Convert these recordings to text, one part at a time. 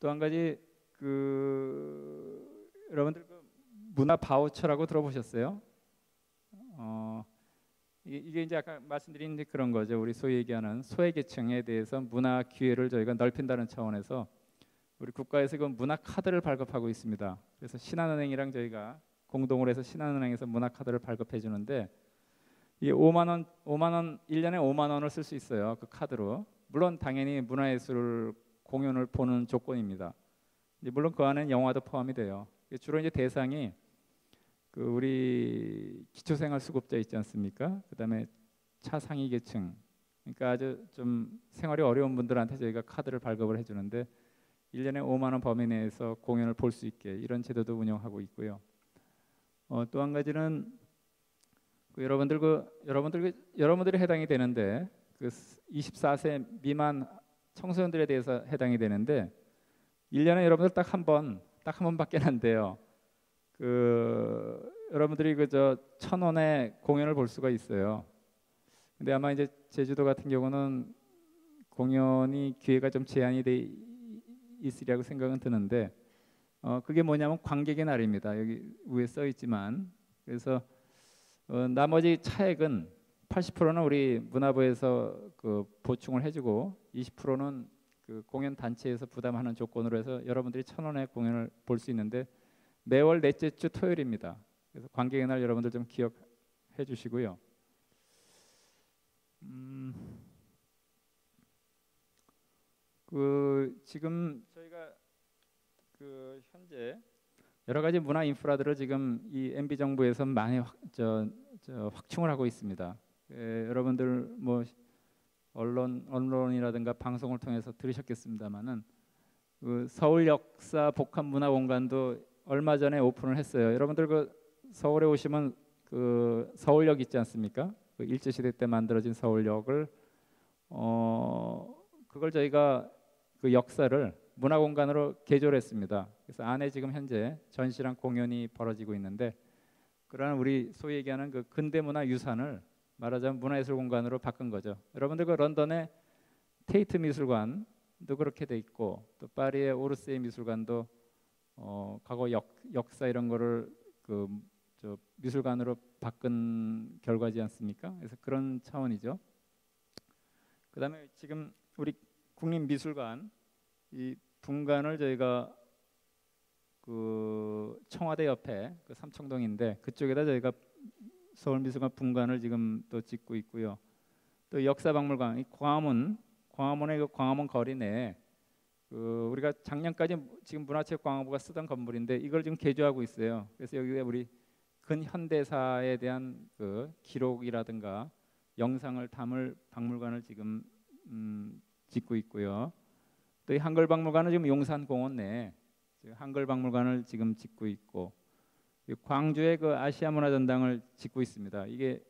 또 한 가지 그 여러분들 그 문화 바우처라고 들어보셨어요? 어, 이게, 이제 아까 말씀드린 그런 거죠. 우리 소위 얘기하는 소외계층에 대해서 문화 기회를 저희가 넓힌다는 차원에서 우리 국가에서 그 문화 카드를 발급하고 있습니다. 그래서 신한은행이랑 저희가 공동으로 해서 신한은행에서 문화 카드를 발급해 주는데 이게 5만 원, 5만 원 1년에 5만 원을 쓸 수 있어요. 그 카드로. 물론 당연히 문화예술 공연을 보는 조건입니다. 물론 그 안에 영화도 포함이 돼요. 주로 이제 대상이 그 우리 기초생활수급자 있지 않습니까? 그다음에 차상위 계층, 그러니까 아주 좀 생활이 어려운 분들한테 저희가 카드를 발급을 해주는데 1년에 5만 원 범위 내에서 공연을 볼 수 있게 이런 제도도 운영하고 있고요. 어, 또 한 가지는 그 여러분들 그 여러분들 그 여러분들이 해당이 되는데 그 24세 미만 청소년들에 대해서 해당이 되는데 1년에 여러분들 딱 한 번, 딱 한 번밖에 안 돼요. 그 여러분들이 그저 천 원에 공연을 볼 수가 있어요. 근데 아마 이제 제주도 같은 경우는 공연이 기회가 좀 제한이 돼 있으리라고 생각은 드는데 어 그게 뭐냐면 관객의 날입니다. 여기 위에 써 있지만 그래서 어 나머지 차액은 80%는 우리 문화부에서 그 보충을 해주고 20%는 그 공연 단체에서 부담하는 조건으로 해서 여러분들이 천 원에 공연을 볼 수 있는데 매월 넷째 주 토요일입니다. 그래서 관객의 날 여러분들 좀 기억해 주시고요. 음, 그 지금 저희가 그 현재 여러 가지 문화 인프라들을 지금 이 MB 정부에서 많이 확, 저, 저 확충을 하고 있습니다. 예, 여러분들 뭐 언론 언론이라든가 방송을 통해서 들으셨겠습니다만은 그 서울 역사 복합 문화 공간도 얼마 전에 오픈을 했어요. 여러분들 그 서울에 오시면 그 서울역 있지 않습니까? 그 일제 시대 때 만들어진 서울역을 어 그걸 저희가 그 역사를 문화 공간으로 개조했습니다. 그래서 안에 지금 현재 전시랑 공연이 벌어지고 있는데 그러한 우리 소위 얘기하는 그 근대 문화 유산을 말하자면 문화예술 공간으로 바꾼 거죠. 여러분들 그 런던의 테이트 미술관도 그렇게 돼 있고 또 파리의 오르세이 미술관도 어, 과거 역, 역사 이런 거를 그저 미술관으로 바꾼 결과지 않습니까? 그래서 그런 차원이죠. 그다음에 지금 우리 국립미술관 이 분관을 저희가 그 청와대 옆에 그 삼청동인데 그쪽에다 저희가 서울미술관 분관을 지금 또 짓고 있고요. 또 역사박물관, 이 광화문, 광화문의 그 광화문 거리 내에 그 우리가 작년까지 지금 문화체육관광부가 쓰던 건물인데 이걸 지금 개조하고 있어요. 그래서 여기에 우리 근현대사에 대한 그 기록이라든가 영상을 담을 박물관을 지금 음, 짓고 있고요. 또 이 한글 박물관은 지금 용산공원 내에 한글 박물관을 지금 짓고 있고 광주에 그 아시아 문화 전당을 짓고 있습니다. 이게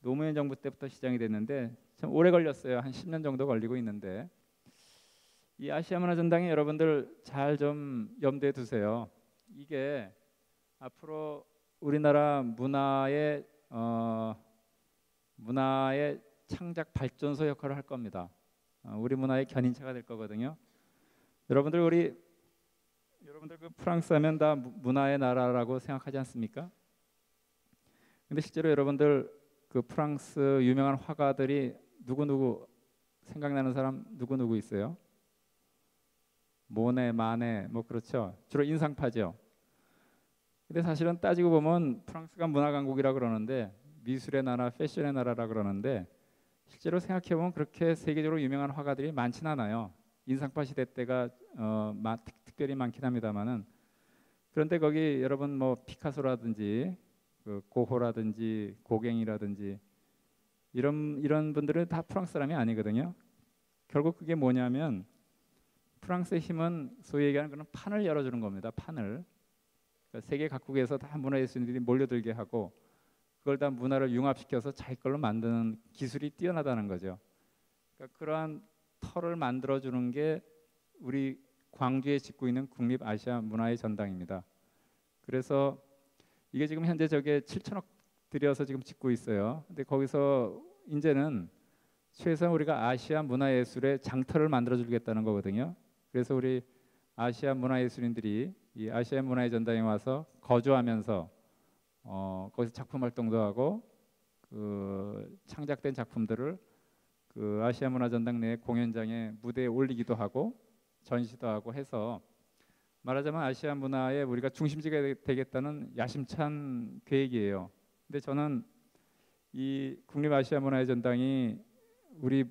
노무현 정부 때부터 시작이 됐는데 참 오래 걸렸어요. 한 10년 정도 걸리고 있는데 이 아시아 문화 전당에 여러분들 잘 좀 염두에 두세요. 이게 앞으로 우리나라 문화의 어, 문화의 창작 발전소 역할을 할 겁니다. 어, 우리 문화의 견인차가 될 거거든요. 여러분들 우리 여러분들 그 프랑스 하면 다 문화의 나라라고 생각하지 않습니까? 근데 실제로 여러분들 그 프랑스 유명한 화가들이 누구 누구 생각나는 사람 누구 누구 있어요? 모네, 마네 뭐 그렇죠. 주로 인상파죠. 근데 사실은 따지고 보면 프랑스가 문화 강국이라 그러는데 미술의 나라, 패션의 나라라 그러는데 실제로 생각해 보면 그렇게 세계적으로 유명한 화가들이 많진 않아요. 인상파 시대 때가 어, 특별히 많긴 합니다만은 그런데 거기 여러분 뭐 피카소라든지 그 고호라든지 고갱이라든지 이런 이런 분들은 다 프랑스 사람이 아니거든요. 결국 그게 뭐냐면 프랑스의 힘은 소위 얘기하는 그런 판을 열어주는 겁니다. 판을 그러니까 세계 각국에서 다 문화 예술인들이 몰려들게 하고 그걸 다 문화를 융합시켜서 자기 걸로 만드는 기술이 뛰어나다는 거죠. 그러니까 그러한 터를 만들어주는 게 우리 광주에 짓고 있는 국립 아시아 문화의 전당입니다. 그래서 이게 지금 현재 저게 7천억 들여서 지금 짓고 있어요. 근데 거기서 이제는 최소한 우리가 아시아 문화예술의 장터를 만들어 주겠다는 거거든요. 그래서 우리 아시아 문화예술인들이 이 아시아 문화의 전당에 와서 거주하면서 어, 거기서 작품 활동도 하고 그 창작된 작품들을 그 아시아 문화 전당 내 공연장에 무대에 올리기도 하고 전시도 하고 해서 말하자면 아시아 문화의 우리가 중심지가 되겠다는 야심찬 계획이에요. 근데 저는 이 국립 아시아 문화의 전당이 우리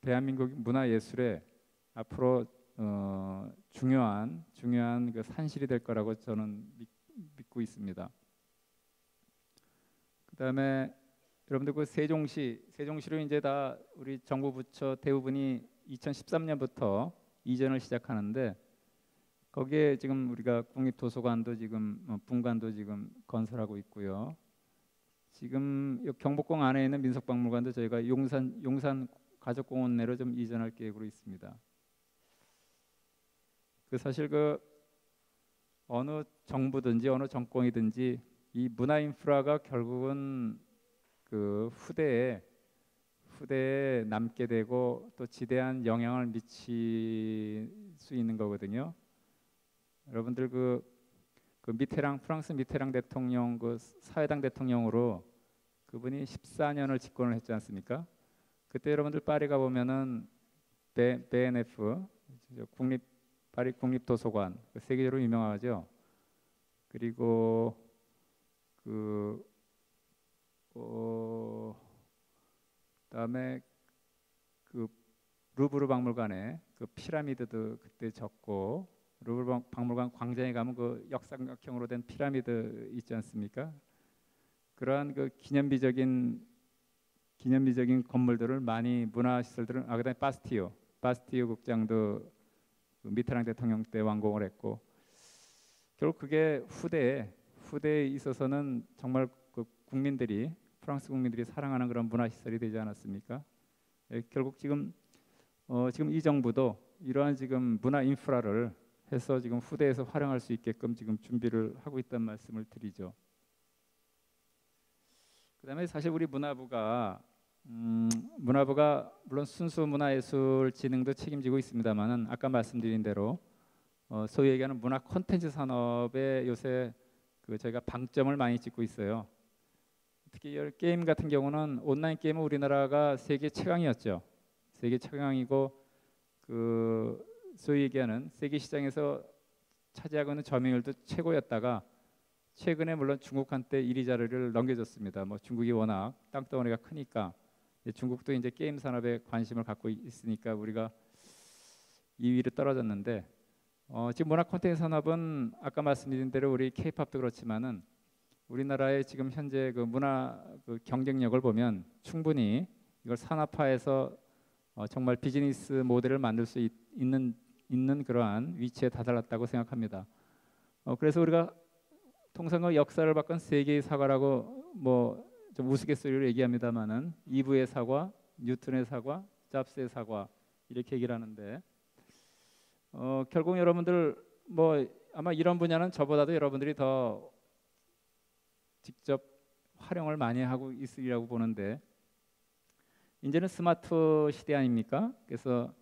대한민국 문화 예술에 앞으로 어, 중요한 중요한 그 산실이 될 거라고 저는 믿, 고 있습니다. 그다음에 여러분들 그 세종시 세종시로 이제 다 우리 정부 부처 대부분이 2013년부터 이전을 시작하는데 거기에 지금 우리가 국립도서관도 지금 어, 분관도 지금 건설하고 있고요. 지금 경복궁 안에 있는 민속박물관도 저희가 용산 용산 가족공원 내로 좀 이전할 계획으로 있습니다. 그 사실 그 어느 정부든지 어느 정권이든지 이 문화 인프라가 결국은 그 후대에 후대에 남게 되고 또 지대한 영향을 미칠 수 있는 거거든요. 여러분들 그, 그 미테랑 프랑스 미테랑 대통령 그 사회당 대통령으로 그분이 14년을 집권을 했지 않습니까? 그때 여러분들 파리 가 보면은 배, BNF 국립 파리 국립 도서관 그 세계적으로 유명하죠. 그리고 그 어, 그다음에 그 루브르 박물관에 그 피라미드도 그때 적고 루브르 박물관 광장에 가면 그 역삼각형으로 된 피라미드 있지 않습니까? 그러한 그 기념비적인 기념비적인 건물들을 많이 문화 시설들은 아 그다음에 바스티오 바스티오 국장도 그 미테랑 대통령 때 완공을 했고 결국 그게 후대에 후대에 있어서는 정말 그 국민들이 프랑스 국민들이 사랑하는 그런 문화 시설이 되지 않았습니까? 예, 결국 지금 어, 지금 이 정부도 이러한 지금 문화 인프라를 해서 지금 후대에서 활용할 수 있게끔 지금 준비를 하고 있다는 말씀을 드리죠. 그다음에 사실 우리 문화부가 음, 문화부가 물론 순수 문화예술 진흥도 책임지고 있습니다만은 아까 말씀드린 대로 어, 소위 얘기하는 문화 콘텐츠 산업에 요새 그 저희가 방점을 많이 찍고 있어요. 특히 게임 같은 경우는 온라인 게임은 우리나라가 세계 최강이었죠. 세계 최강이고 그 소위 얘기하는 세계 시장에서 차지하고 있는 점유율도 최고였다가 최근에 물론 중국한테 이리 자리를 넘겨줬습니다. 뭐 중국이 워낙 땅덩어리가 크니까 중국도 이제 게임 산업에 관심을 갖고 있으니까 우리가 2위로 떨어졌는데 어, 지금 문화 콘텐츠 산업은 아까 말씀드린 대로 우리 K-팝도 그렇지만은 우리나라의 지금 현재 그 문화 그 경쟁력을 보면 충분히 이걸 산업화해서 어, 정말 비즈니스 모델을 만들 수 있, 는 있는 그러한 위치에 다다랐다고 생각합니다. 어, 그래서 우리가 통상 그 역사를 바꾼 세계의 사과라고 뭐 좀 우스갯소리로 얘기합니다만은 이브의 사과, 뉴턴의 사과, 잡스의 사과 이렇게 얘기를 하는데 어, 결국 여러분들 뭐 아마 이런 분야는 저보다도 여러분들이 더 직접 활용을 많이 하고 있으리라고 보는데 이제는 스마트 시대 아닙니까? 그래서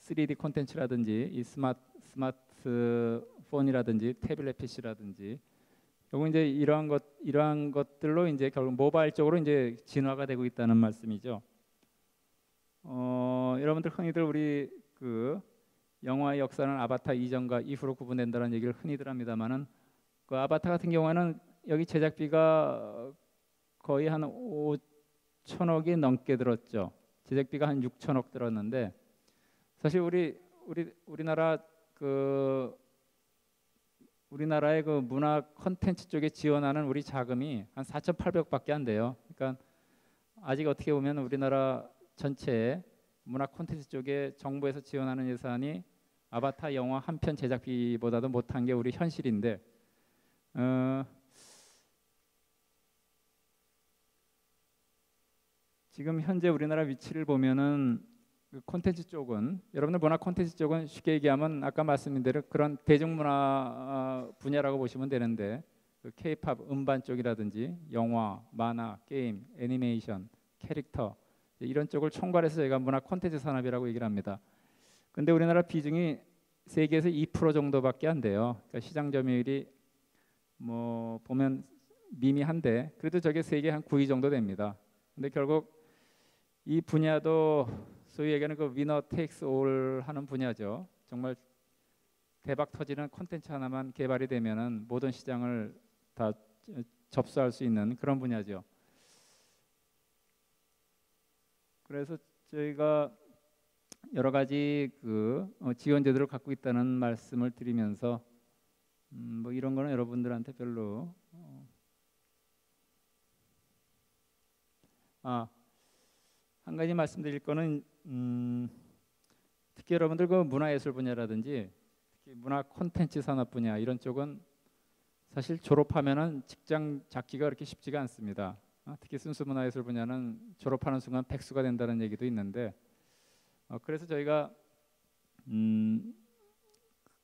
3D 콘텐츠라든지 이 스마트 스마트폰이라든지 태블릿 PC라든지 결국 이제 이러한 것 이러한 것들로 이제 결국 모바일 쪽으로 이제 진화가 되고 있다는 말씀이죠. 어, 여러분들 흔히들 우리 그 영화의 역사는 아바타 이전과 이후로 구분된다는 얘기를 흔히들 합니다만은 그 아바타 같은 경우에는 여기 제작비가 거의 한 5천억이 넘게 들었죠. 제작비가 한 6천억 들었는데 사실 우리 우리 우리나라 그 우리나라의 그 문화 컨텐츠 쪽에 지원하는 우리 자금이 한 4,800밖에 안 돼요. 그러니까 아직 어떻게 보면 우리나라 전체 문화 콘텐츠 쪽에 정부에서 지원하는 예산이 아바타 영화 한 편 제작비보다도 못한 게 우리 현실인데 어, 지금 현재 우리나라 위치를 보면은 그 콘텐츠 쪽은 여러분들 문화 콘텐츠 쪽은 쉽게 얘기하면 아까 말씀드린 대로 그런 대중문화 어, 분야라고 보시면 되는데 그 K-팝 음반 쪽이라든지 영화, 만화, 게임, 애니메이션, 캐릭터 이런 쪽을 총괄해서 저희가 문화 콘텐츠 산업이라고 얘기를 합니다. 근데 우리나라 비중이 세계에서 2% 정도밖에 안 돼요. 그러니까 시장 점유율이 뭐 보면 미미한데 그래도 저게 세계 한 9위 정도 됩니다. 근데 결국 이 분야도 소위 얘기하는 그 위너 테이크스 올 하는 분야죠. 정말 대박 터지는 콘텐츠 하나만 개발이 되면은 모든 시장을 다 접수할 수 있는 그런 분야죠. 그래서 저희가 여러 가지 그 어, 지원 제도를 갖고 있다는 말씀을 드리면서 음, 뭐 이런 거는 여러분들한테 별로 어, 아, 한 가지 말씀드릴 거는 음, 특히 여러분들 그 문화예술 분야라든지 특히 문화 콘텐츠 산업 분야 이런 쪽은 사실 졸업하면은 직장 잡기가 그렇게 쉽지가 않습니다. 어, 특히 순수 문화예술 분야는 졸업하는 순간 백수가 된다는 얘기도 있는데 어, 그래서 저희가 음,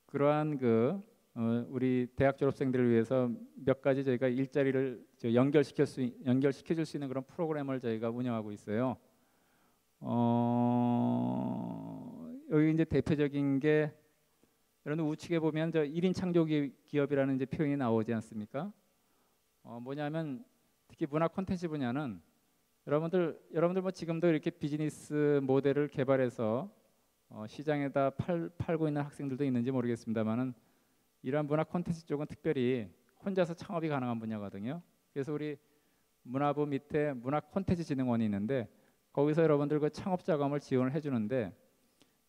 그러한 그 어, 우리 대학 졸업생들을 위해서 몇 가지 저희가 일자리를 연결시킬 수 연결시켜 줄 수 있는 그런 프로그램을 저희가 운영하고 있어요. 어, 여기 이제 대표적인 게 여러분 우측에 보면 저 1인 창조 기업이라는 이제 표현이 나오지 않습니까? 어, 뭐냐면 특히 문화 콘텐츠 분야는 여러분들 여러분들 뭐 지금도 이렇게 비즈니스 모델을 개발해서 어, 시장에다 팔, 팔고 있는 학생들도 있는지 모르겠습니다만은 이러한 문화 콘텐츠 쪽은 특별히 혼자서 창업이 가능한 분야거든요. 그래서 우리 문화부 밑에 문화 콘텐츠 진흥원이 있는데 거기서 여러분들 그 창업 자금을 지원을 해주는데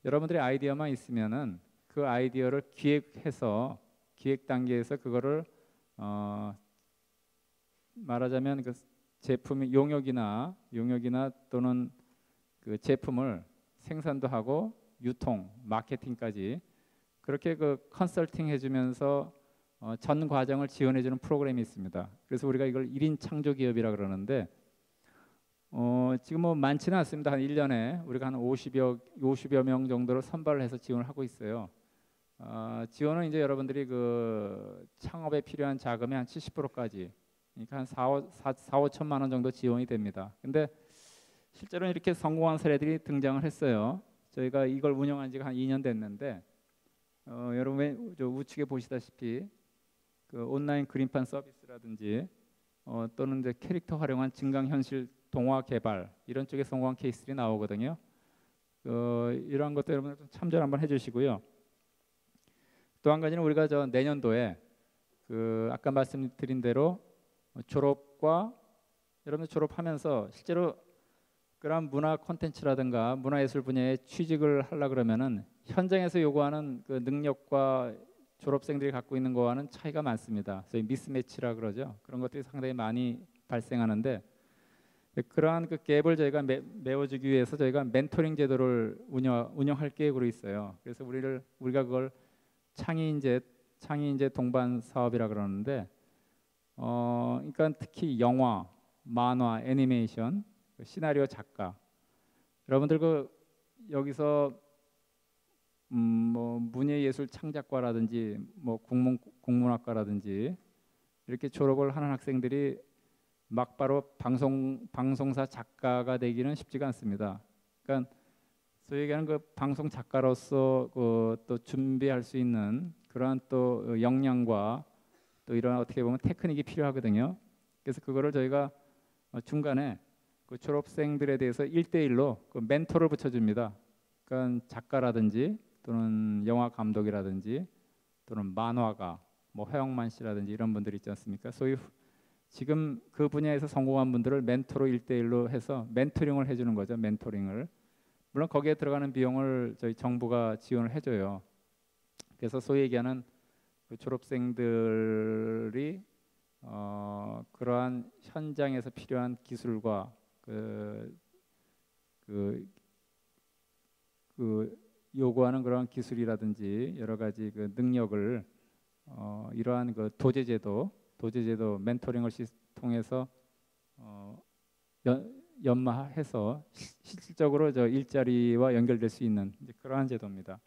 여러분들의 아이디어만 있으면은 그 아이디어를 기획해서 기획 단계에서 그거를 어 말하자면 그 제품의 용역이나 용역이나 또는 그 제품을 생산도 하고 유통, 마케팅까지 그렇게 그 컨설팅 해주면서 어, 전 과정을 지원해주는 프로그램이 있습니다. 그래서 우리가 이걸 1인 창조 기업이라 그러는데 어, 지금 뭐 많지는 않습니다. 한 1년에 우리가 한 50여 50여 명 정도로 선발을 해서 지원을 하고 있어요. 어, 지원은 이제 여러분들이 그 창업에 필요한 자금의 한 70%까지 그러니까 한 4, 5, 4, 4 5천만 원 정도 지원이 됩니다. 근데 실제로는 이렇게 성공한 사례들이 등장을 했어요. 저희가 이걸 운영한 지가 한 2년 됐는데 어, 여러분 저 우측에 보시다시피 그 온라인 그림판 서비스라든지 어, 또는 이제 캐릭터 활용한 증강현실 동화 개발 이런 쪽에 성공한 케이스들이 나오거든요. 어, 이러한 것도 여러분들 좀 참조를 한번 해주시고요. 또 한 가지는 우리가 저 내년도에 그 아까 말씀드린 대로 졸업과 여러분들 졸업하면서 실제로 그런 문화 콘텐츠라든가 문화예술 분야에 취직을 하려 그러면은 현장에서 요구하는 그 능력과 졸업생들이 갖고 있는 거와는 차이가 많습니다. 소위 미스매치라 그러죠. 그런 것들이 상당히 많이 발생하는데 그러한 그 갭을 저희가 매, 메워주기 위해서 저희가 멘토링 제도를 운영 운영할 계획으로 있어요. 그래서 우리를 우리가 그걸 창의 인재 창의 인재 동반 사업이라 그러는데 어 그러니까 특히 영화, 만화, 애니메이션 그 시나리오 작가 여러분들 그 여기서 음, 뭐 문예예술 창작과라든지 뭐 국문 국문학과라든지 이렇게 졸업을 하는 학생들이 막바로 방송 방송사 작가가 되기는 쉽지가 않습니다. 그러니까 소위 얘기하는 그 방송 작가로서 그 또 준비할 수 있는 그러한 또 역량과 또 이런 어떻게 보면 테크닉이 필요하거든요. 그래서 그거를 저희가 중간에 그 졸업생들에 대해서 일대일로그 멘토를 붙여줍니다. 그러니까 작가라든지 또는 영화 감독이라든지 또는 만화가 뭐 허영만 씨라든지 이런 분들 있지 않습니까? 소위 지금 그 분야에서 성공한 분들을 멘토로 일대일로 해서 멘토링을 해주는 거죠. 멘토링을 물론 거기에 들어가는 비용을 저희 정부가 지원을 해줘요. 그래서 소위 얘기하는 그 졸업생들이 어, 그러한 현장에서 필요한 기술과 그, 그, 그 요구하는 그런 기술이라든지 여러 가지 그 능력을 어, 이러한 그 도제제도, 도제제도 멘토링을 통해서 어, 연, 연마해서 실질적으로 저 일자리와 연결될 수 있는 그러한 제도입니다.